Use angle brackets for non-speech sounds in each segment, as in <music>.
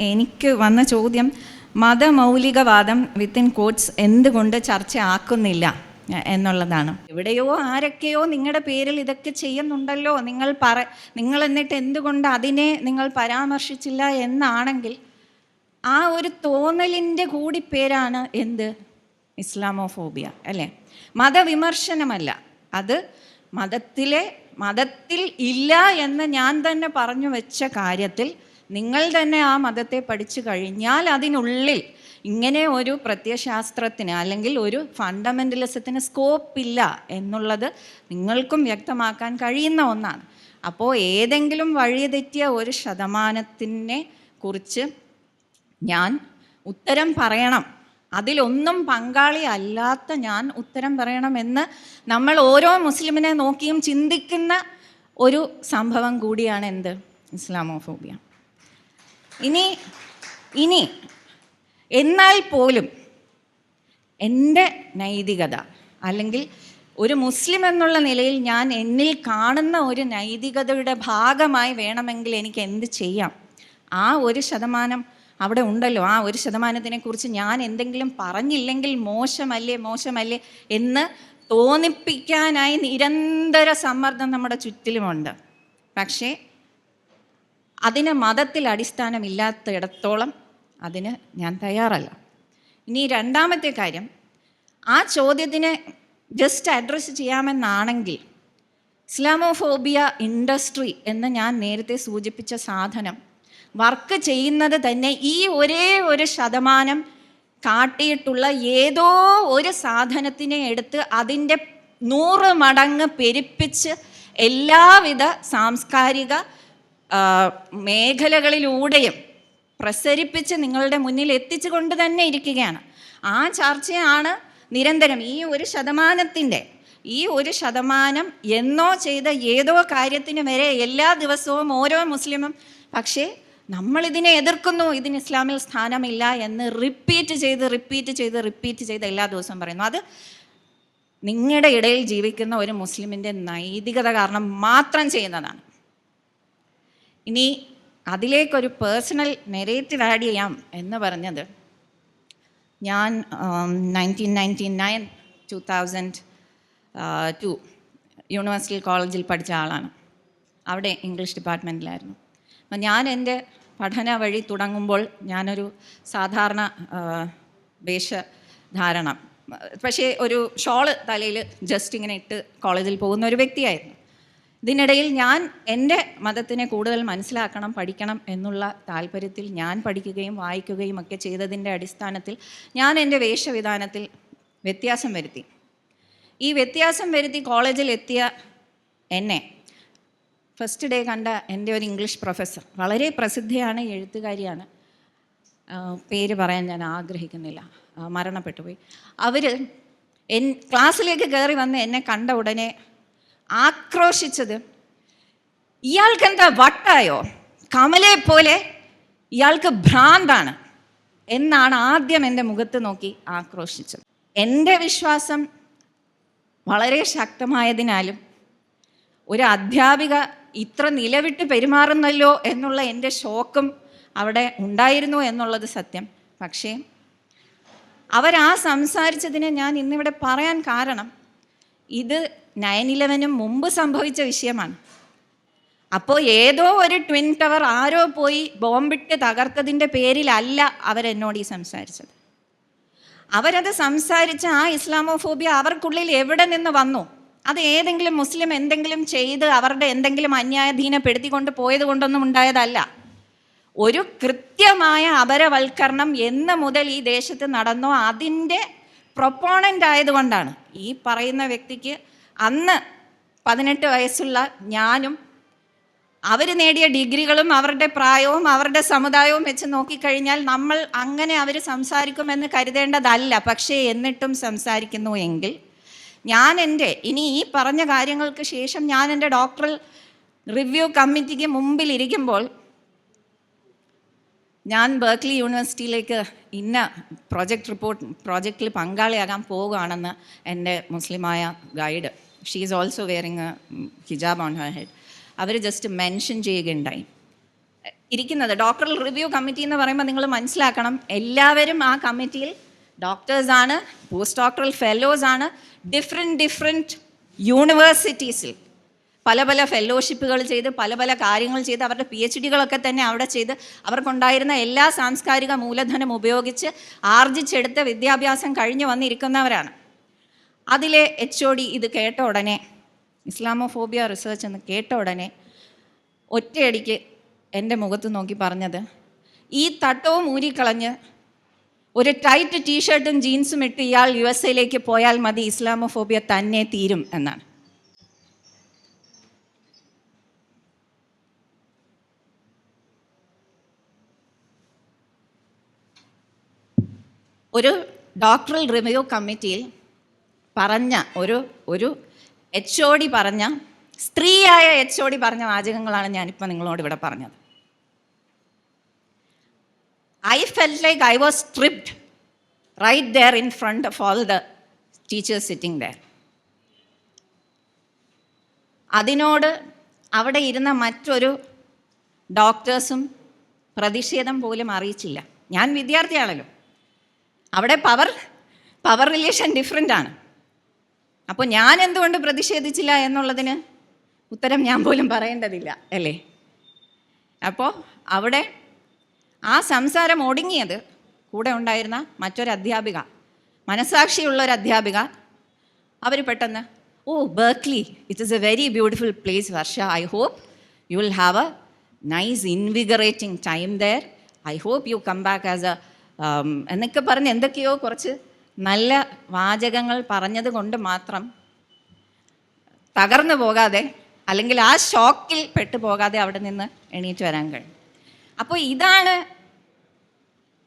എനിക്ക് വന്ന ചോദ്യം മതമൗലികവാദം വിത്തിൻ കോട്ട്സ് എന്തുകൊണ്ട് ചർച്ച ആക്കുന്നില്ല എന്നുള്ളതാണ്. എവിടെയോ ആരൊക്കെയോ നിങ്ങളുടെ പേരിൽ ഇതൊക്കെ ചെയ്യുന്നുണ്ടല്ലോ. നിങ്ങൾ പറ നിങ്ങൾ എന്നിട്ട് എന്തുകൊണ്ട് അതിനെ നിങ്ങൾ പരാമർശിച്ചില്ല എന്നാണെങ്കിൽ ആ ഒരു തോന്നലിന്റെ കൂടി പേരാണ് എന്ത്? ഇസ്ലാമോഫോബിയ അല്ലേ? മതവിമർശനമല്ല. അത് മതത്തിലെ മതത്തിൽ ഇല്ല എന്ന് ഞാൻ തന്നെ പറഞ്ഞു വെച്ച കാര്യത്തിൽ നിങ്ങൾ തന്നെ ആ മതത്തെ പഠിച്ചു കഴിഞ്ഞാൽ അതിനുള്ളിൽ ഇങ്ങനെ ഒരു പ്രത്യയശാസ്ത്രത്തിന് അല്ലെങ്കിൽ ഒരു ഫണ്ടമെന്റലിസത്തിന് സ്കോപ്പില്ല എന്നുള്ളത് നിങ്ങൾക്കും വ്യക്തമാക്കാൻ കഴിയുന്ന ഒന്നാണ്. അപ്പോൾ ഏതെങ്കിലും വഴിതെറ്റിയ ഒരു ശതമാനത്തിനെ കുറിച്ച് ഞാൻ ഉത്തരം പറയണം. അതിലൊന്നും പങ്കാളി അല്ലാത്ത ഞാൻ ഉത്തരം പറയണമെന്ന് നമ്മൾ ഓരോ മുസ്ലിമിനെ നോക്കിയും ചിന്തിക്കുന്ന ഒരു സംഭവം കൂടിയാണ് എന്ത്? ഇസ്ലാമോഫോബിയ. ഇനി ഇനി എന്നാൽ പോലും എന്റെ നൈതികത അല്ലെങ്കിൽ ഒരു മുസ്ലിം എന്നുള്ള നിലയിൽ ഞാൻ എന്നിൽ കാണുന്ന ഒരു നൈതികതയുടെ ഭാഗമായി വേണമെങ്കിൽ എനിക്ക് എന്ത് ചെയ്യാം? ആ ഒരു ശതമാനം അവിടെ ഉണ്ടല്ലോ. ആ ഒരു ശതമാനത്തിനെക്കുറിച്ച് ഞാൻ എന്തെങ്കിലും പറഞ്ഞില്ലെങ്കിൽ മോശമല്ലേ മോശമല്ലേ എന്ന് തോന്നിപ്പിക്കാനായി നിരന്തര സമ്മർദ്ദം നമ്മുടെ ചുറ്റിലുമുണ്ട്. പക്ഷേ അതിന് മതത്തിൽ അടിസ്ഥാനമില്ലാത്തിടത്തോളം അതിന് ഞാൻ തയ്യാറല്ല. ഇനി രണ്ടാമത്തെ കാര്യം ആ ചോദ്യത്തിനെ ജസ്റ്റ് അഡ്രസ്സ് ചെയ്യാമെന്നാണെങ്കിൽ ഇസ്ലാമോഫോബിയ ഇൻഡസ്ട്രി എന്ന് ഞാൻ നേരത്തെ സൂചിപ്പിച്ച സാധനം വർക്ക് ചെയ്യുന്നത് തന്നെ ഈ ഒരേ ഒരു ശതമാനം കാട്ടിയിട്ടുള്ള ഏതോ ഒരു സാധനത്തിനെ എടുത്ത് അതിന്റെ നൂറ് മടങ്ങ് പെരുപ്പിച്ച് എല്ലാവിധ സാംസ്കാരിക മേഖലകളിലൂടെയും പ്രസരിപ്പിച്ച് നിങ്ങളുടെ മുന്നിൽ എത്തിച്ചു കൊണ്ട് തന്നെ ഇരിക്കുകയാണ്. ആ ചർച്ചയാണ് നിരന്തരം ഈ ഒരു ശതമാനത്തിന്റെ ഈ ഒരു ശതമാനം എന്നോ ചെയ്ത ഏതോ കാര്യത്തിന് വരെ എല്ലാ ദിവസവും ഓരോ മുസ്ലിമും പക്ഷേ നമ്മളിതിനെ എതിർക്കുന്നു ഇതിന് ഇസ്ലാമിൽ സ്ഥാനമില്ല എന്ന് റിപ്പീറ്റ് ചെയ്ത് റിപ്പീറ്റ് ചെയ്ത് റിപ്പീറ്റ് ചെയ്ത് എല്ലാ ദിവസവും പറയുന്നു. അത് നിങ്ങളുടെ ഇടയിൽ ജീവിക്കുന്ന ഒരു മുസ്ലിമിന്റെ നൈതികത കാരണം മാത്രം ചെയ്യുന്നതാണ്. ഇനി അതിലേക്കൊരു പേഴ്സണൽ നെറേറ്റീവ് ആഡ് ചെയ്യാം എന്ന് പറഞ്ഞത് ഞാൻ nineteen ninety nine two thousand two university കോളേജിൽ പഠിച്ച ആളാണ്. അവിടെ ഇംഗ്ലീഷ് ഡിപ്പാർട്ട്മെന്റിലായിരുന്നു അപ്പം ഞാൻ എന്റെ പഠന വഴി തുടങ്ങുമ്പോൾ ഞാനൊരു സാധാരണ വേഷധാരണം. പക്ഷേ ഒരു ഷോൾ തലയിൽ ജസ്റ്റ് ഇങ്ങനെ ഇട്ട് കോളേജിൽ പോകുന്ന ഒരു വ്യക്തിയായിരുന്നു. ഇതിനിടയിൽ ഞാൻ എന്റെ മതത്തിനെ കൂടുതൽ മനസ്സിലാക്കണം പഠിക്കണം എന്നുള്ള താല്പര്യത്തിൽ ഞാൻ പഠിക്കുകയും വായിക്കുകയും ഒക്കെ ചെയ്തതിന്റെ അടിസ്ഥാനത്തിൽ ഞാൻ എന്റെ വേഷവിധാനത്തിൽ വ്യത്യാസം വരുത്തി. ഈ വ്യത്യാസം വരുത്തി കോളേജിൽ എത്തിയ എന്നെ ഫസ്റ്റ് ഡേ കണ്ട എന്റെ ഒരു ഇംഗ്ലീഷ് പ്രൊഫസർ വളരെ പ്രസിദ്ധയാണ് എഴുത്തുകാരിയാണ്. പേര് പറയാൻ ഞാൻ ആഗ്രഹിക്കുന്നില്ല. മരണപ്പെട്ടു പോയി. അവർ എൻ ക്ലാസ്സിലേക്ക് കയറി വന്ന് എന്നെ കണ്ട ഉടനെ ആക്രോശിച്ചത്. ഇയാൾക്കെന്താ വട്ടായോ? കമലെ പോലെ ഇയാൾക്ക് ഭ്രാന്താണ് എന്നാണ് ആദ്യം എന്റെ മുഖത്ത് നോക്കി ആക്രോശിച്ചത്. എന്റെ വിശ്വാസം വളരെ ശക്തമായതിനാലും ഒരു അധ്യാപിക ഇത്ര നിലവിട്ട് പെരുമാറുന്നല്ലോ എന്നുള്ള എന്റെ ഷോക്കും അവിടെ ഉണ്ടായിരുന്നു എന്നുള്ളത് സത്യം. പക്ഷേ അവരാ സംസാരിച്ചതിനെ ഞാൻ ഇന്നിവിടെ പറയാൻ കാരണം ഇത് നയൻ ഇലവനും മുമ്പ് സംഭവിച്ച വിഷയമാണ്. അപ്പോൾ ഏതോ ഒരു ട്വിൻ ടവർ ആരോ പോയി ബോംബിട്ട് തകർത്തതിന്റെ പേരിലല്ല അവരെന്നോട് ഈ സംസാരിച്ചത്. അവരത് സംസാരിച്ച ആ ഇസ്ലാമോഫോബിയ അവർക്കുള്ളിൽ എവിടെ നിന്ന് വന്നു? അത് ഏതെങ്കിലും മുസ്ലിം എന്തെങ്കിലും ചെയ്ത് അവരുടെ എന്തെങ്കിലും അന്യായധീനപ്പെടുത്തിക്കൊണ്ട് പോയത് കൊണ്ടൊന്നും ഉണ്ടായതല്ല. ഒരു കൃത്യമായ അപരവൽക്കരണം എന്ന് മുതൽ ഈ ദേശത്ത് നടന്നോ അതിന്റെ പ്രൊപ്പോണന്റ് ആയതുകൊണ്ടാണ്. ഈ പറയുന്ന വ്യക്തിക്ക് അന്ന് പതിനെട്ട് വയസ്സുള്ള ഞാനും അവർ നേടിയ ഡിഗ്രികളും അവരുടെ പ്രായവും അവരുടെ സമുദായവും വെച്ച് നോക്കിക്കഴിഞ്ഞാൽ നമ്മൾ അങ്ങനെ അവർ സംസാരിക്കുമെന്ന് കരുതേണ്ടതല്ല. പക്ഷേ എന്നിട്ടും സംസാരിക്കുന്നു എങ്കിൽ ഞാൻ എന്റെ ഇനി ഈ പറഞ്ഞ കാര്യങ്ങൾക്ക് ശേഷം ഞാൻ എന്റെ ഡോക്ടറൽ റിവ്യൂ കമ്മിറ്റിക്ക് മുമ്പിൽ ഇരിക്കുമ്പോൾ ഞാൻ ബർക്ക്ലി യൂണിവേഴ്സിറ്റിയിലേക്ക് ഇന്ന പ്രോജക്റ്റ് റിപ്പോർട്ട് പ്രോജക്റ്റിൽ പങ്കാളിയാകാൻ പോവുകയാണെന്ന് എന്റെ മുസ്ലിമായ guide she is also wearing hijab on her head our just mention ചെയ്യുകയുണ്ടായി. ഇരിക്കുന്നത് ഡോക്ടറൽ റിവ്യൂ കമ്മിറ്റി എന്ന് പറയുമ്പോൾ നിങ്ങൾ മനസ്സിലാക്കണം എല്ലാവരും ആ കമ്മിറ്റിയിൽ ഡോക്ടേഴ്സാണ് പോസ്റ്റ് ഡോക്ടറൽ ഫെലോസ് ആണ് ഡിഫറെന്റ് ഡിഫറെന്റ് യൂണിവേഴ്സിറ്റീസിൽ പല പല ഫെലോഷിപ്പുകൾ ചെയ്ത് പല പല കാര്യങ്ങൾ ചെയ്ത് അവരുടെ പി എച്ച് ഡികളൊക്കെ തന്നെ അവിടെ ചെയ്ത് അവർക്കുണ്ടായിരുന്ന എല്ലാ സാംസ്കാരിക മൂലധനം ഉപയോഗിച്ച് ആർജിച്ചെടുത്ത വിദ്യാഭ്യാസം കഴിഞ്ഞു വന്നിരിക്കുന്നവരാണ്. അതിലെ എച്ച് ഒ ഡി ഇത് കേട്ട ഉടനെ ഇസ്ലാമോഫോബിയ റിസർച്ച് എന്ന് കേട്ട ഉടനെ ഒറ്റയടിക്ക് എന്റെ മുഖത്ത് നോക്കി പറഞ്ഞത് ഈ തട്ടവും ഊരിക്കളഞ്ഞ് ഒരു ടൈറ്റ് ടീഷർട്ടും ജീൻസും ഇട്ട് ഇയാൾ യു എസ് എയിലേക്ക് പോയാൽ മതി ഇസ്ലാമോഫോബിയ തന്നെ തീരും എന്നാണ്. ഒരു ഡോക്ടറൽ റിവ്യൂ കമ്മിറ്റിയിൽ പറഞ്ഞ ഒരു ഒരു എച്ച് ഒ ഡി പറഞ്ഞ സ്ത്രീയായ എച്ച് ഒ ഡി പറഞ്ഞ വാചകങ്ങളാണ് ഞാനിപ്പോൾ നിങ്ങളോട് ഇവിടെ പറഞ്ഞത്. I fell like I was stripped right there in front of all the teachers sitting there അതിനോട് അവിടെ ഇരുന്ന മറ്റൊരു ഡോക്ടേഴ്സും പ്രതിഷേധം പോലും അറിയിച്ചില്ല. ഞാൻ വിദ്യാർത്ഥിയാണല്ലോ. അവിടെ പവർ പവർ റിലേഷൻ ഡിഫറെന്റ് ആണ്. അപ്പോൾ ഞാൻ എന്തുകൊണ്ട് പ്രതിഷേധിച്ചില്ല എന്നുള്ളതിന് ഉത്തരം ഞാൻ പോലും പറയേണ്ടതില്ല അല്ലേ? അപ്പോൾ അവിടെ ആ സംസാരം ഒടുങ്ങിയത് കൂടെ ഉണ്ടായിരുന്ന മറ്റൊരു അധ്യാപിക മനസാക്ഷിയുള്ള ഒരു അധ്യാപിക. അവർ പെട്ടെന്ന് ഓ Berkeley it is a very beautiful place Varsha I hope you will have a nice invigorating time there I hope you come back as a എന്നൊക്കെ പറഞ്ഞ് എന്തൊക്കെയോ കുറച്ച് നല്ല വാചകങ്ങൾ പറഞ്ഞത് കൊണ്ട് മാത്രം തകർന്നു പോകാതെ അല്ലെങ്കിൽ ആ ഷോക്കിൽ പെട്ടു പോകാതെ അവിടെ നിന്ന് എണീറ്റ് വരാൻ കഴിയും. അപ്പോൾ ഇതാണ്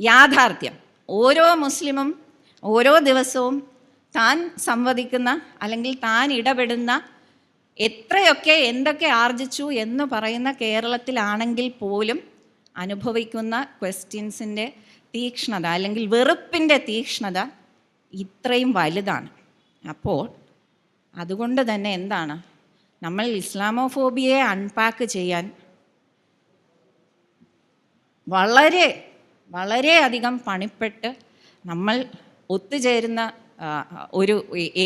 യാഥാർത്ഥ്യം. ഓരോ മുസ്ലിമും ഓരോ ദിവസവും താൻ സംവദിക്കുന്ന അല്ലെങ്കിൽ താൻ ഇടപെടുന്ന എത്രയൊക്കെ എന്തൊക്കെ ആർജിച്ചു എന്ന് പറയുന്ന കേരളത്തിലാണെങ്കിൽ പോലും അനുഭവിക്കുന്ന ക്വസ്റ്റ്യൻസിന്റെ തീക്ഷ്ണത അല്ലെങ്കിൽ വെറുപ്പിന്റെ തീക്ഷ്ണത ഇത്രയും വലുതാണ്. അപ്പോൾ അതുകൊണ്ട് തന്നെ എന്താണ്? നമ്മൾ ഇസ്ലാമോഫോബിയയെ അൺപാക്ക് ചെയ്യാൻ വളരെ വളരെയധികം പണിപ്പെട്ട് നമ്മൾ ഒത്തുചേരുന്ന ഒരു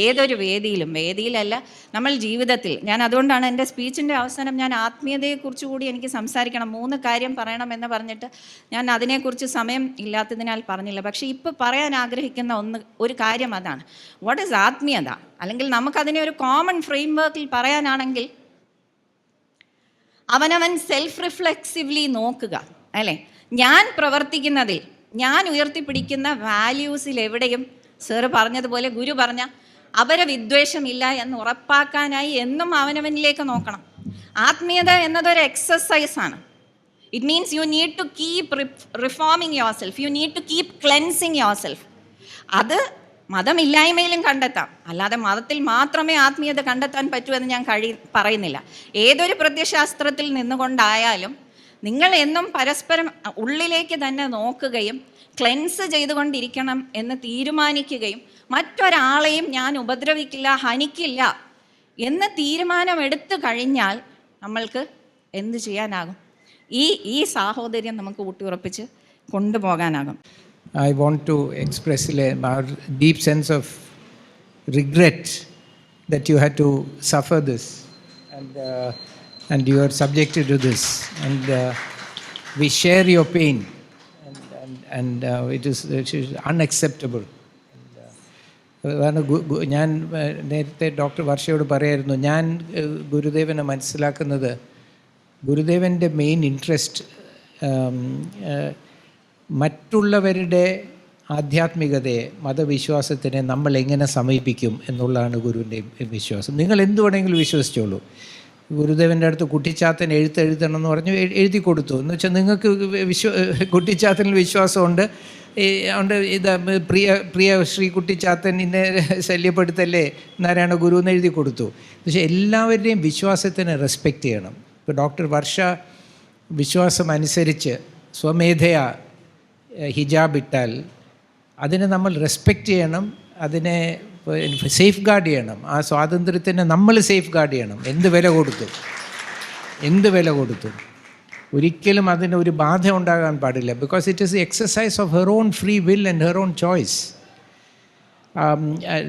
ഏതൊരു വേദിയിലും വേദിയിലല്ല നമ്മൾ ജീവിതത്തിൽ. ഞാൻ അതുകൊണ്ടാണ് എന്റെ സ്പീച്ചിന്റെ അവസാനം ഞാൻ ആത്മീയതയെക്കുറിച്ച് കൂടി എനിക്ക് സംസാരിക്കണം മൂന്ന് കാര്യം പറയണമെന്ന് പറഞ്ഞിട്ട് ഞാൻ അതിനെക്കുറിച്ച് സമയം ഇല്ലാത്തതിനാൽ പറഞ്ഞില്ല. പക്ഷേ ഇപ്പോൾ പറയാൻ ആഗ്രഹിക്കുന്ന ഒന്ന് ഒരു കാര്യം അതാണ്. വാട്ട് ഈസ് ആത്മീയത? അല്ലെങ്കിൽ നമുക്കതിനെ ഒരു കോമൺ ഫ്രെയിം വർക്കിൽ പറയാനാണെങ്കിൽ അവനവൻ സെൽഫ് റിഫ്ലെക്സീവ്ലി നോക്കുക അല്ലേ? ഞാൻ പ്രവർത്തിക്കുന്നതിൽ ഞാൻ ഉയർത്തിപ്പിടിക്കുന്ന വാല്യൂസിൽ എവിടെയും സാറ് പറഞ്ഞതുപോലെ ഗുരു പറഞ്ഞ അപരവിദ്വേഷമില്ല എന്ന് ഉറപ്പാക്കാനായി എന്നും അവനവനിലേക്ക് നോക്കണം. ആത്മീയത എന്നതൊരു എക്സസൈസ് ആണ്. It means you need to keep reforming yourself you need to keep cleansing yourself അത് മതമില്ലായ്മയിലും കണ്ടെത്താം. അല്ലാതെ മതത്തിൽ മാത്രമേ ആത്മീയത കണ്ടെത്താൻ പറ്റൂ എന്ന് ഞാൻ കഴി പറയുന്നില്ല. ഏതൊരു പ്രത്യശാസ്ത്രത്തിൽ നിന്നുകൊണ്ടായാലും നിങ്ങൾ എന്നും പരസ്പരം ഉള്ളിലേക്ക് തന്നെ നോക്കുകയും ക്ലെൻസ് ചെയ്തുകൊണ്ടിരിക്കണം എന്ന് തീരുമാനിക്കുകയും മറ്റൊരാളെയും ഞാൻ ഉപദ്രവിക്കില്ല ഹനിക്കില്ല എന്ന് തീരുമാനമെടുത്തു കഴിഞ്ഞാൽ നമ്മൾക്ക് എന്ത് ചെയ്യാനാകും? ഈ ഈ സാഹോദര്യം നമുക്ക് ഊട്ടിയുറപ്പിച്ച് കൊണ്ടുപോകാനാകും. I want to express deep sense of regret of you have to suffer this and and, uh, you are subjected to this. And uh, we share your pain, and, and, and uh, it, is, it is unacceptable. അതാണ് ഗു- ഗു- ഞാൻ നേരത്തെ doctor വർഷയോട് പറയായിരുന്നു ഞാൻ ഗുരുദേവനെ മനസ്സിലാക്കുന്നത് ഗുരുദേവന്റെ main interest മറ്റുള്ളവരുടെ ആധ്യാത്മികതയെ മതവിശ്വാസത്തിനെ നമ്മൾ എങ്ങനെ സമീപിക്കും എന്നുള്ളതാണ് ഗുരുവിന്റെ വിശ്വാസം നിങ്ങൾ എന്ത് വേണമെങ്കിലും വിശ്വസിച്ചോളൂ ഗുരുദേവന്റെ അടുത്ത് കുട്ടിച്ചാത്തൻ എഴുത്ത് എഴുതണം എന്ന് പറഞ്ഞു എഴുതി കൊടുത്തു. എന്ന് വെച്ചാൽ നിങ്ങൾക്ക് വിശ്വ കുട്ടിച്ചാത്തനിൽ വിശ്വാസമുണ്ട്. അതുകൊണ്ട് ഇത് പ്രിയ പ്രിയ ശ്രീ കുട്ടിച്ചാത്തൻ ഇന്നെ <laughs> ശല്യപ്പെടുത്തല്ലേ? നാരായണ ഗുരു എന്ന് എഴുതി കൊടുത്തു. പക്ഷേ എല്ലാവരുടെയും വിശ്വാസത്തിന് റെസ്പെക്റ്റ് ചെയ്യണം. ഇപ്പോൾ ഡോക്ടർ വർഷ വിശ്വാസം അനുസരിച്ച് സ്വമേധയാ ഹിജാബ് ഇട്ടാൽ അതിനെ നമ്മൾ റെസ്പെക്റ്റ് ചെയ്യണം. അതിനെ സേഫ് ഗാർഡ് ചെയ്യണം. ആ സ്വാതന്ത്ര്യത്തിനെ നമ്മൾ സേഫ് ഗാർഡ് ചെയ്യണം. എന്ത് വില കൊടുത്തു. എന്ത് വില കൊടുത്തു. ഒരിക്കലും അതിന് ഒരു ബാധ ഉണ്ടാകാൻ പാടില്ല. Because it is exercise of her own free will and her own choice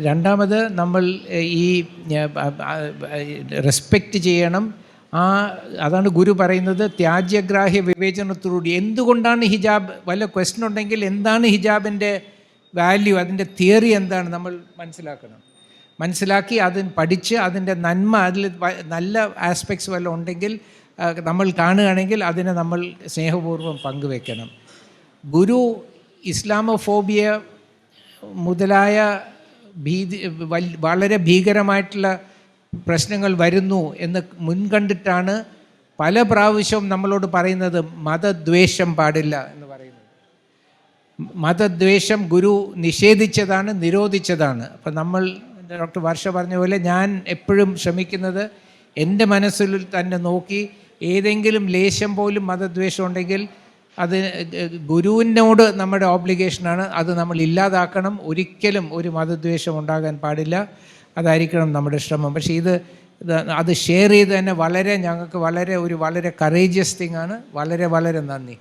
രണ്ടാമത് നമ്മൾ ഈ റെസ്പെക്റ്റ് ചെയ്യണം. ആ അതാണ് ഗുരു പറയുന്നത് ത്യാജ്യഗ്രാഹ്യ വിവേചനത്തോടുകൂടി. എന്തുകൊണ്ടാണ് ഹിജാബ്? വല്ല ക്വസ്റ്റൻ ഉണ്ടെങ്കിൽ എന്താണ് ഹിജാബിന്റെ വാല്യൂ അതിന്റെ തിയറി എന്താണ് നമ്മൾ മനസ്സിലാക്കണം. മനസ്സിലാക്കി അതിന് പഠിച്ച് അതിന്റെ നന്മ അതിൽ നല്ല ആസ്പെക്ട്സ് വല്ലതും ഉണ്ടെങ്കിൽ നമ്മൾ കാണുകയാണെങ്കിൽ അതിനെ നമ്മൾ സ്നേഹപൂർവം പങ്കുവെക്കണം. ഗുരു ഇസ്ലാമോഫോബിയ മുതലായ ഭീതി വളരെ ഭീകരമായിട്ടുള്ള പ്രശ്നങ്ങൾ വരുന്നു എന്ന് മുൻകണ്ടിട്ടാണ് പല പ്രാവശ്യവും നമ്മളോട് പറയുന്നത് മതദ്വേഷം പാടില്ല എന്ന് പറയുന്നത്. മതദ്വേഷം ഗുരു നിഷേധിച്ചതാണ് നിരോധിച്ചതാണ്. അപ്പം നമ്മൾ ഡോക്ടർ വർഷ പറഞ്ഞ പോലെ ഞാൻ എപ്പോഴും ശ്രമിക്കുന്നത് എന്റെ മനസ്സിൽ തന്നെ നോക്കി ഏതെങ്കിലും ലേശം പോലും മതദ്വേഷം ഉണ്ടെങ്കിൽ അത് ഗുരുവിനോട് നമ്മുടെ ഓബ്ലിഗേഷനാണ് അത് നമ്മൾ ഇല്ലാതാക്കണം. ഒരിക്കലും ഒരു മതദ്വേഷം ഉണ്ടാകാൻ പാടില്ല. അതായിരിക്കണം നമ്മുടെ ശ്രമം. പക്ഷേ ഇത് അത് ഷെയർ ചെയ്ത് തന്നെ വളരെ ഞങ്ങൾക്ക് വളരെ ഒരു വളരെ കറേജിയസ് തിങ് ആണ്. വളരെ വളരെ നന്ദി.